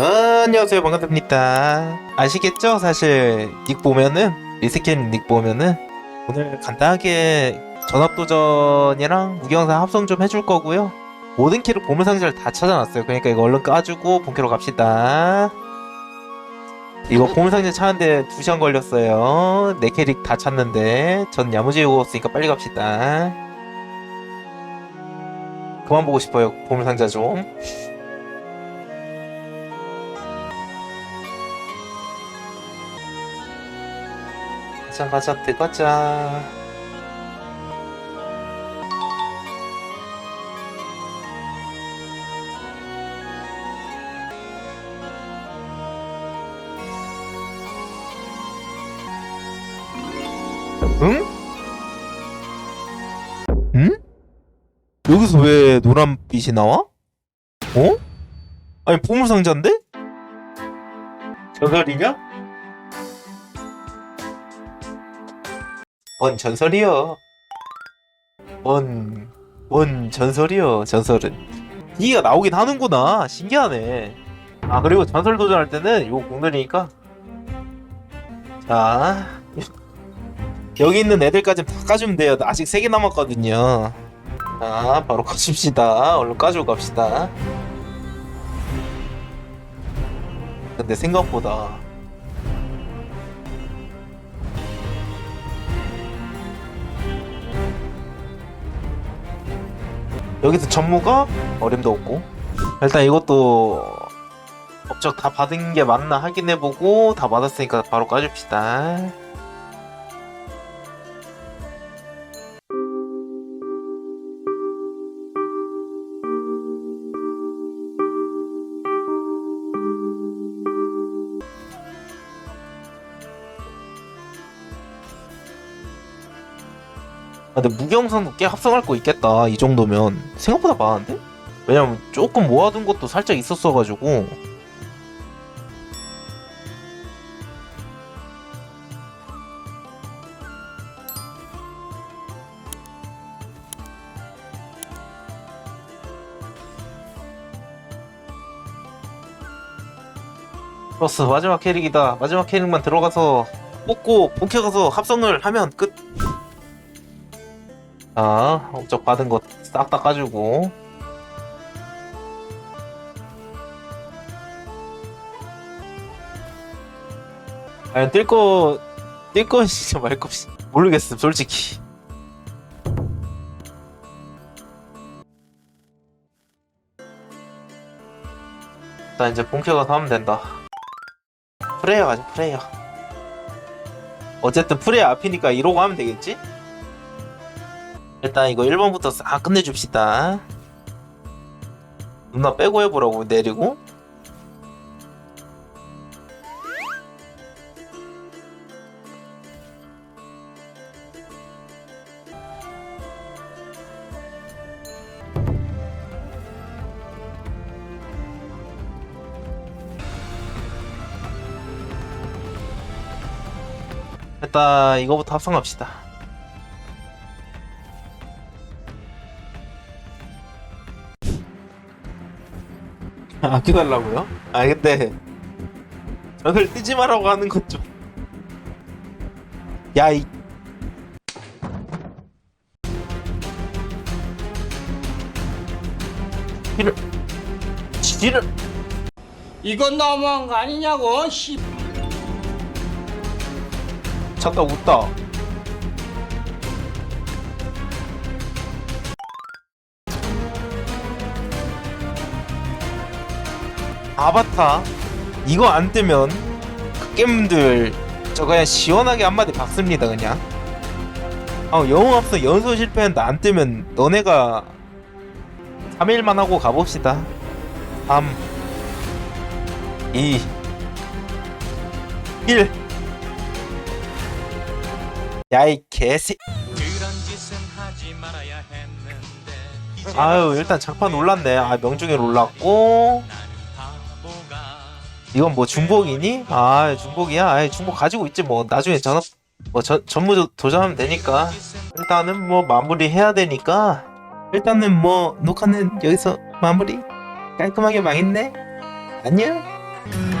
아, 안녕하세요. 반갑습니다. 아시겠죠? 사실 닉 보면은 리스킨 닉 보면은 오늘 간단하게 전업도전이랑 무경사 합성 좀 해줄 거고요. 모든 키를 보물상자를 다 찾아놨어요. 그러니까 이거 얼른 까주고 본캐로 갑시다. 이거 보물상자 찾는데 2시간 걸렸어요. 네 캐릭 다 찾는데. 전 야무지게 먹었으니까 빨리 갑시다. 그만 보고 싶어요. 보물상자 좀 가자 가자 들어가자 응? 응? 여기서 왜 노란빛이 나와? 어? 아니 보물상자인데? 저소리냐? 뭔 전설이여? 뭔, 뭔 전설이여, 전설은. 이가 나오긴 하는구나. 신기하네. 아, 그리고 전설 도전할 때는 이거 공들이니까. 자. 여기 있는 애들까지 다 까주면 돼요. 아직 3개 남았거든요. 자, 바로 까줍시다. 얼른 까주고 갑시다. 근데 생각보다 여기서 전무가 어림도 없고. 일단 이것도 업적 다 받은 게 맞나 확인해보고 다 받았으니까 바로 까줍시다 아, 근데 무경선도 꽤 합성할 거 있겠다 이 정도면. 생각보다 많은데? 왜냐면 조금 모아둔 것도 살짝 있었어가지고. 플러스 마지막 캐릭이다. 마지막 캐릭만 들어가서 뽑고 본캐 가서 합성을 하면 끝 자, 업적 받은 거 싹 다 까주고. 아니, 뜰 거, 뜰거 진짜 말거 모르겠음, 솔직히. 나 이제 본캐 가서 하면 된다. 프레이어 가자, 프레이어. 어쨌든 프레이어 앞이니까 이러고 하면 되겠지? 일단 이거 1번부터 싹 끝내줍시다. 누나 빼고 해보라고 내리고. 일단 이거부터 합성합시다 아껴달라고요? 아 근데 저걸 뜨지 마라고 하는 건 좀. 야 이. 지를 지를 이건 너무한 거 아니냐고 씨. 잠깐 웃다. 아바타 이거 안 뜨면 그 게임들 저 그냥 시원하게 한마디 박습니다 그냥. 아 영웅 합성 연소 실패했는데 안 뜨면 너네가 3일만 하고 가봅시다. 3 2 1 야이 개새. 아유 일단 장판 올랐네. 아 명중에 올랐고 이건 뭐 중복이니? 아 중복이야? 아이 중복 가지고 있지 뭐. 나중에 전업 뭐 전, 전무 도- 도전하면 되니까. 일단은 뭐 마무리 해야 되니까. 일단은 뭐 녹화는 여기서 마무리? 깔끔하게 망했네. 안녕. 음.